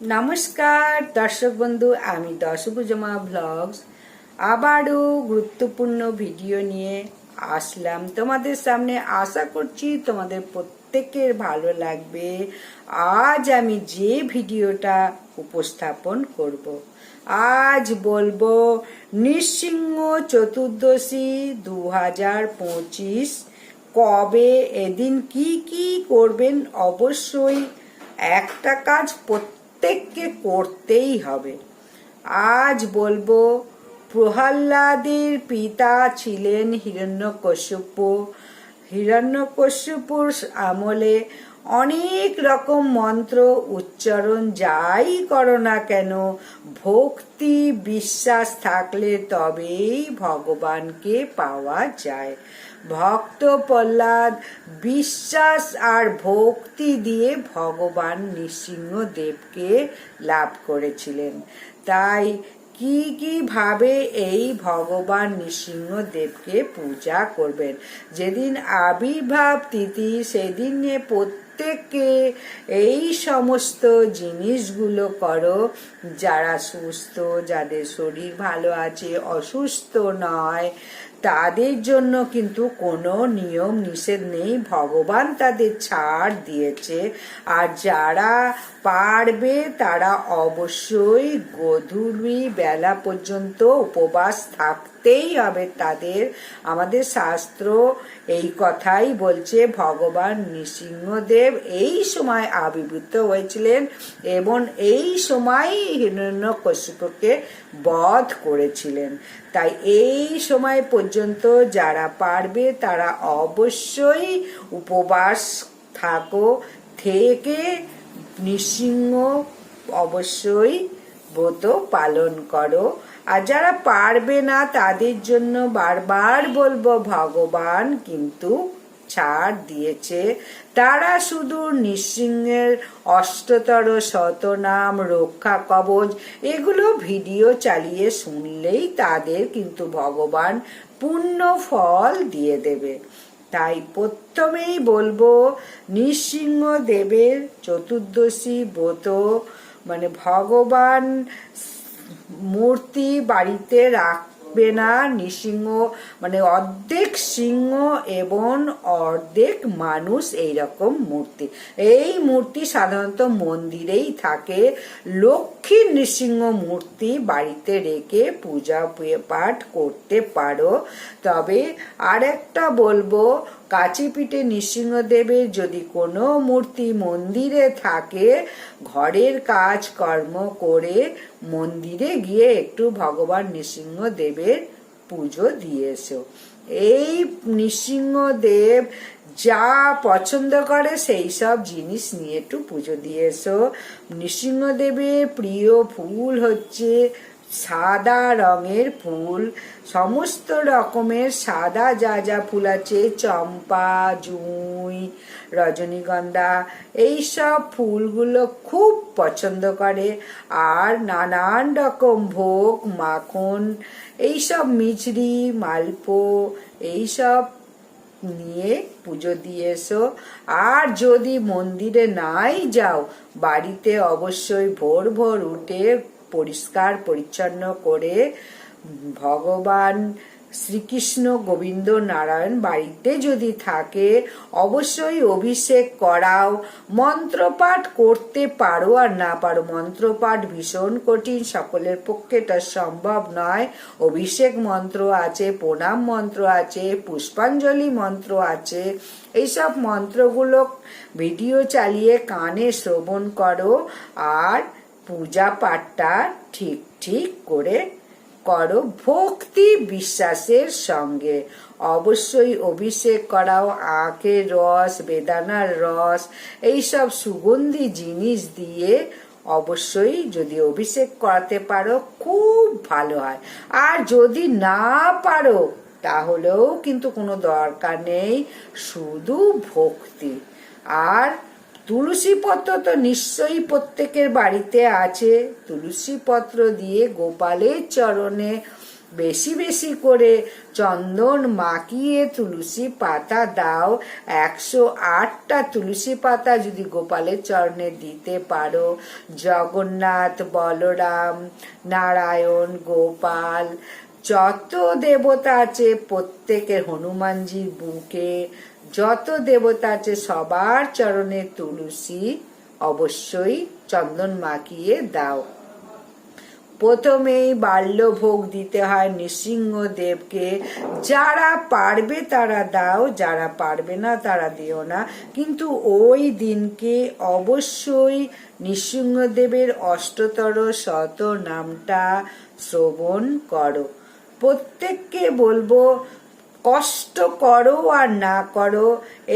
নমস্কার, দর্শক বন্ধু, আমি দশভুজমা ব্লগস। আবারও গুরুত্বপূর্ণ ভিডিও নিয়ে আসলাম। তোমাদের সামনে আশা করছি তোমাদের প্রত্যেকের ভালো লাগবে। আজ আমি যে ভিডিওটা উপস্থাপন করব, আজ বলব নৃসিংহ চতুর্দশী দু হাজার পঁচিশ কবে, এদিন কি কি করবেন অবশ্যই একটা কাজ প্রত্যেককে করতেই হবে। আজ বলব, প্রহ্লাদের পিতা ছিলেন হিরণ্যকশ্যপু। হিরণ্যকশ্যপুর আমলে অনেক রকম মন্ত্র উচ্চারণ যাই করো না কেন, ভক্তি বিশ্বাস থাকলে তবেই ভগবানকে পাওয়া যায়। ভক্ত প্রহ্লাদ বিশ্বাস আর ভক্তি দিয়ে ভগবান নৃসিংহদেবকে লাভ করেছিলেন। তাই কি কি ভাবে এই ভগবান নৃসিংহদেবকে পূজা করবেন? যেদিন আবির্ভাব তিথি, সেদিনে প্রত্যেককে এই সমস্ত জিনিসগুলো করো, যারা সুস্থ, যাদের শরীর ভালো আছে, অসুস্থ নয় তাদের জন্য কিন্তু কোনো নিয়ম নিষেধ নেই। ভগবান তাদের ছাড় দিয়েছে। আর যারা পারবে, তারা অবশ্যই গধূলি বেলা পর্যন্ত উপবাস থাকতেই হবে তাদের। আমাদের শাস্ত্র এই কথাই বলছে, ভগবান নৃসিংহদেব এই সময় আবির্ভূত হয়েছিলেন এবং এই সময় হিরণ্যকশ্যপকে বধ করেছিলেন। তাই এই সময় পর্যন্ত যারা পারবে তারা অবশ্যই উপবাস থাকো, থেকে নৃসিংহ অবশ্যই ব্রত পালন করো। আর যারা পারবে না, তাদের জন্য বারবার বলব, ভগবান কিন্তু ছাড় দিয়েছে। তারা শুধু নৃসিংহের অষ্টতর শতনাম রক্ষা কবচ, এগুলো ভিডিও চালিয়ে শুনলেই তাদের কিন্তু ভগবান পূর্ণ ফল দিয়ে দেবে। তাই প্রথমেই বলব, নৃসিংহ দেবের চতুর্দশী ব্রত মানে ভগবান মূর্তি বাড়িতে রাখবে না, নৃসিংহ মানে অর্ধেক সিংহ এবং অর্ধেক মানুষ এইরকম মূর্তি। এই মূর্তি সাধারণত মন্দিরেই থাকে। লক্ষ্মীর নৃসিংহ মূর্তি বাড়িতে রেখে পূজা পাঠ করতে পারো। তবে আরেকটা বলব কাচিপিঠে নৃসিংহদেবের যদি কোনো মূর্তি মন্দিরে থাকে, ঘরের কাজ কর্ম করে মন্দিরে গিয়ে একটু ভগবান নৃসিংহদেবের পুজো দিয়ে এই নৃসিংহদেব যা পছন্দ করে সেই সব জিনিস নিয়ে একটু পুজো দিয়ে এসো। নৃসিংহদেবের প্রিয় ফুল হচ্ছে সাদা রঙের ফুল, সমস্ত রকমের সাদা যা যা ফুল আছে, চম্পা, জুঁই, রজনীগন্ধা এইসব ফুলগুলো খুব পছন্দ করে। আর নানান রকম ভোগ, মাখন এইসব মিছরি, মালপো এইসব নিয়ে পুজো দিয়ে এসো। আর যদি মন্দিরে নাই যাও, বাড়িতে অবশ্যই ভোর ভোর উঠে পরিষ্কার, পরিচ্ছন্ন করে ভগবান শ্রীকৃষ্ণ গোবিন্দ নারায়ণ বাড়িতে যদি থাকে, অবশ্যই অভিষেক করাও। মন্ত্রপাঠ করতে পারো আর না পারো, মন্ত্রপাঠ ভীষণ কঠিন, সকলের পক্ষে এটা সম্ভব নয়। অভিষেক মন্ত্র আছে, প্রণাম মন্ত্র আছে, পুষ্পাঞ্জলি মন্ত্র আছে। এইসব মন্ত্রগুলো ভিডিও চালিয়ে কানে শ্রবণ করো। আর পূজা পাঠটা ঠিক ঠিক করে করো ভক্তি বিশ্বাসের সঙ্গে। অবশ্যই অভিষেক করাও, আখের রস, বেদানার রস, এইসব সুগন্ধি জিনিস দিয়ে অবশ্যই যদি অভিষেক করাতে পারো, খুব ভালো হয়। আর যদি না পারো, তাহলেও কিন্তু কোনো দরকার নেই, শুধু ভক্তি। আর তুলসী পত্র তো নিশ্চয়ই প্রত্যেকের বাড়িতে আছে। তুলসী পত্র দিয়ে গোপালের চরণে বেশি বেশি করে চন্দন মাখিয়ে তুলসী পাতা দাও। একশো আটটা তুলসী পাতা যদি গোপালের চরণে দিতে পারো। জগন্নাথ, বলরাম, নারায়ণ, গোপাল, যত দেবতা আছে প্রত্যেকের হনুমানজির বুকে যত দেবতা আছে সবার চরণে তুলসী, অবশ্যই চন্দন মাখিয়ে দাও। প্রথমেই বাল্যভোগ দিতে হয় নৃসিংহদেবকে যারা পারবে তারা দাও, যারা পারবে না তারা দিও না। কিন্তু ওই দিনকে অবশ্যই নৃসিংহদেবের অষ্টতর শত নামটা শ্রবণ করো। প্রত্যেককে বলব কষ্ট করো আর না করো,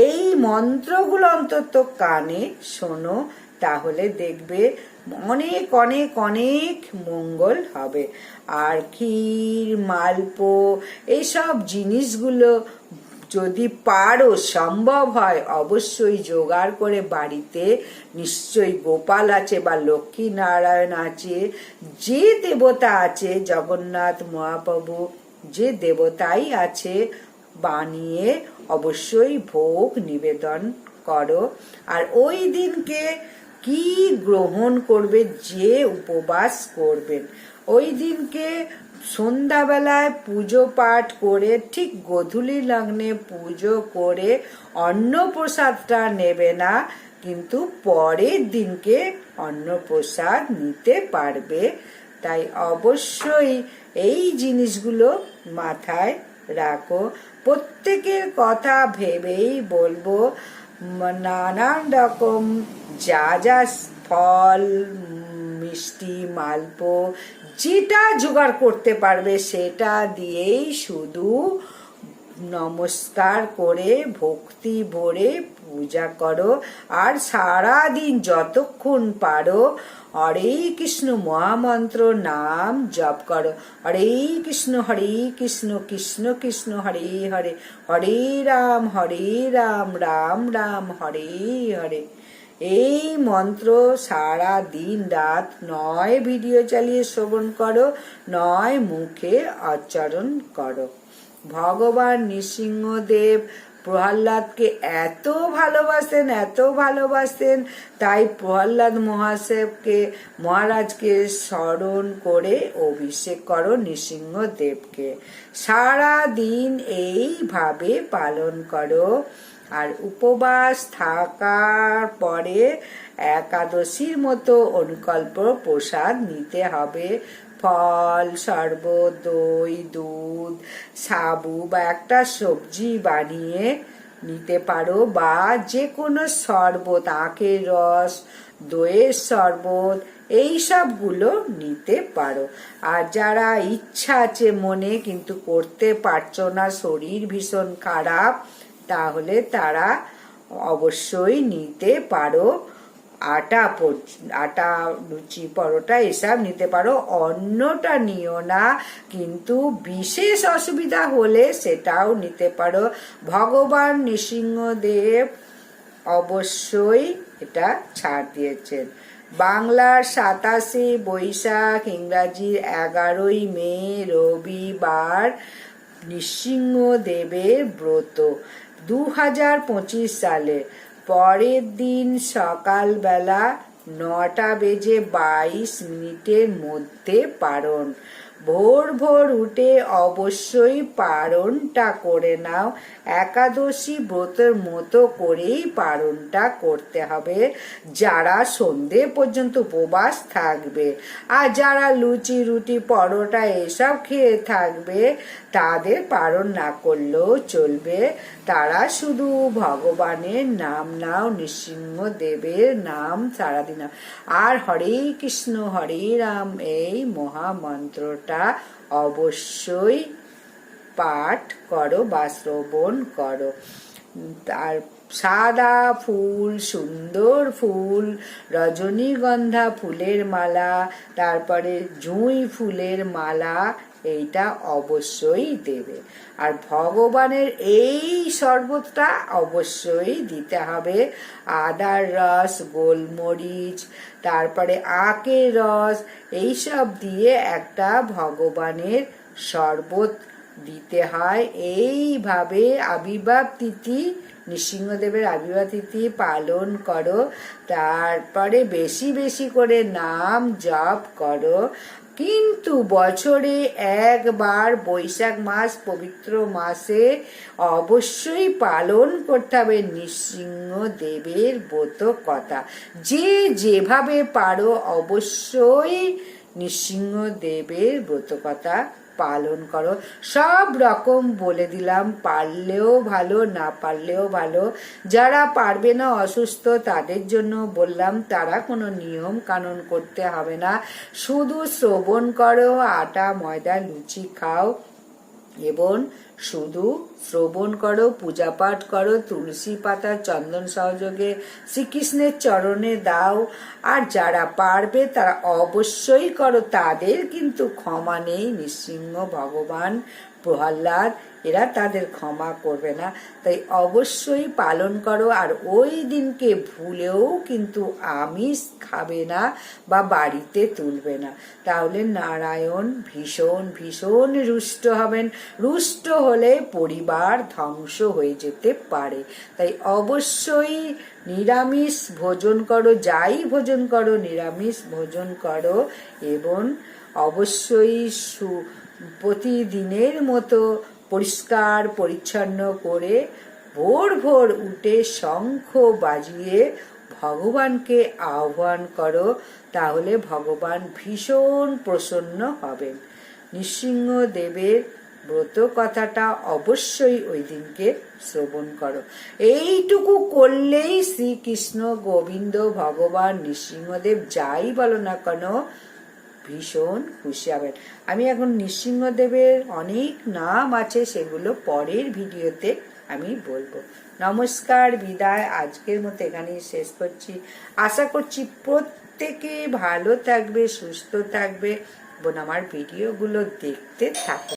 এই মন্ত্রগুলো অন্তত কানে শোনো, তাহলে দেখবে অনেক অনেক অনেক মঙ্গল হবে। আর ক্ষীর, মালপো, এইসব জিনিসগুলো যদি পারো, সম্ভব হয়, অবশ্যই জোগাড় করে বাড়িতে নিশ্চয়ই গোপাল আছে বা লক্ষ্মী নারায়ণ আছে, যে দেবতা আছে, জগন্নাথ, মহাপ্রভু যে দেবতাই আছে, বানিয়ে অবশ্যই ভোগ নিবেদন করো। আর ওই দিনকে কি গ্রহণ করবে, যে উপবাস করবেন ওই দিনকে সন্ধ্যাবেলায় পুজো পাঠ করে, ঠিক গধূলি লগ্নে পুজো করে অন্নপ্রসাদটা নেবে না, কিন্তু পরের দিনকে অন্নপ্রসাদ নিতে পারবে। তাই অবশ্যই এই জিনিসগুলো মাথায় রাখো। প্রত্যেকের কথা ভেবেই বলব, নানান রকম যা যা ফল, মিষ্টি, মালপো, যেটা জোগাড় করতে পারবে সেটা দিয়েই শুধু নমস্কার করে ভক্তি ভরে পূজা করো, আর সারা দিন যতক্ষণ পারো, হরে কৃষ্ণ মহামন্ত্র নাম জপ করো। হরে কৃষ্ণ হরে কৃষ্ণ কৃষ্ণ কৃষ্ণ, হরে হরে হরে রাম হরে রাম রাম রাম, হরে হরে। এই মন্ত্র সারা দিন রাত নয় ভিডিও চালিয়ে শ্রবণ করো, নয় মুখে আচরণ করো। ভগবান নৃসিংহদেব প্রহ্লাদকে এত ভালোবাসতেন এত ভালোবাসতেন তাই প্রহ্লাদ মহাদেবকে মহারাজকে স্মরণ করে অভিষেক করো নৃসিংহদেবকে। সারা দিন এইভাবে পালন করো। আর উপবাস থাকার পরে একাদশীর মতো অনুকল্প প্রসাদ নিতে হবে। ফল শরবত দই দুধ, সাবু বা একটা সবজি বানিয়ে নিতে পারো বা যে কোনো শরবত, আখের রস, দইয়ের শরবত, এই সবগুলো নিতে পারো। আর যারা ইচ্ছা আছে, মনে কিন্তু করতে পারছ না, শরীর ভীষণ খারাপ, তাহলে তারা অবশ্যই নিতে পারো। আটা আটা, লুচি, পরোটা এসব নিতে পারো। অন্যটা নিও না, কিন্তু বিশেষ অসুবিধা হলে সেটাও নিতে পারো। ভগবান নৃসিংহদেব অবশ্যই এটা ছাড় দিয়েছেন। বাংলার সাতাশে বৈশাখ, ইংরাজির এগারোই মে, রবিবার নৃসিংহদেবের ব্রত। দু হাজার পঁচিশ সালে পরের দিন সকালবেলা নটা বেজে বাইশ মিনিটের মধ্যে পারণ। ভোর ভোর উঠে অবশ্যই পারণটা করে নাও। একাদশী ব্রতের মতো করেই পারণটা করতে হবে। যারা সন্ধে পর্যন্ত উপবাস থাকবে আর যারা লুচি, রুটি, পরোটা এসব খেয়ে থাকবে, তাদের পারণ না করলেও চলবে। তারা শুধু ভগবানের নাম নাও, নৃসিংহ দেবের নাম সারাদিন আর হরে কৃষ্ণ, হরে রাম, এই মহামন্ত্রটা অবশ্যই পাঠ করো বা শ্রবণ করো। আর সাদা ফুল, সুন্দর ফুল, রজনীগন্ধা ফুলের মালা, তারপরে জুঁই ফুলের মালা, এইটা অবশ্যই দেবে। আর ভগবানের এই শরবতটা অবশ্যই দিতে হবে। আদার রস, গোলমরিচ, তারপরে আখের রস, এইসব দিয়ে একটা ভগবানের শরবত দিতে হয়। এইভাবে আবির্ভাব তিথি, নৃসিংহদেবের আবির্ভাব তিথি পালন করো। তারপরে বেশি বেশি করে নাম জপ করো। কিন্তু বছরে একবার বৈশাখ মাস, পবিত্র মাসে অবশ্যই পালন করতে হবে নৃসিংহ দেবের ব্রত কথা। যে যেভাবে পারো অবশ্যই নৃসিংহ দেবের ব্রত কথা। পালন করো। সব রকম বলে দিলাম, পারলেও ভালো, না পারলেও ভালো। যারা পারবে না, অসুস্থ, তাদের জন্য বললাম, তারা কোনো নিয়ম কানুন করতে হবে না। শুধু শ্রবণ করো, আটা, ময়দা, লুচি খাও। এবং শুধু শ্রবণ করো পূজা পাঠ করো, তুলসী পাতা চন্দন সহযোগে শ্রীকৃষ্ণের চরণে দাও। আর যারা পারবে তারা অবশ্যই করো, তাদের কিন্তু ক্ষমা নেই, নৃসিংহ ভগবান প্রহ্লাদ, এরা তাদের ক্ষমা করবে না। তাই অবশ্যই পালন করো, আর ওই দিনকে ভুলেও কিন্তু আমিষ খাবে না বা বাড়িতে তুলবে না। তাহলে নারায়ণ ভীষণ ভীষণ রুষ্ট হবেন। রুষ্ট হলে পরিবার ধ্বংস হয়ে যেতে পারে। তাই অবশ্যই নিরামিষ ভোজন করো, যাই ভোজন করো, নিরামিষ ভোজন করো, এবং অবশ্যই সু প্রতিদিনের মতো পরিষ্কার, পরিচ্ছন্ন করে ভোর ভোর উঠে শঙ্খ বাজিয়ে ভগবানকে আহ্বান করো, তাহলে ভগবান ভীষণ প্রসন্ন হবেন। নৃসিংহ দেবের ব্রত কথাটা অবশ্যই ওই দিনকে শ্রবণ করো। এইটুকু করলেই শ্রীকৃষ্ণ গোবিন্দ ভগবান নৃসিংহদেব যাই বলো না কেন ভীষণ খুশি হবেন। আমি এখন নৃসিংহদেবের অনেক নাম আছে, সেগুলো পরের ভিডিওতে আমি বলব। নমস্কার, বিদায়। আজকের মতো এখানেই শেষ করছি। আশা করছি প্রত্যেকে ভালো থাকবে, সুস্থ থাকবে। এবং আমার ভিডিওগুলো দেখতে থাকবে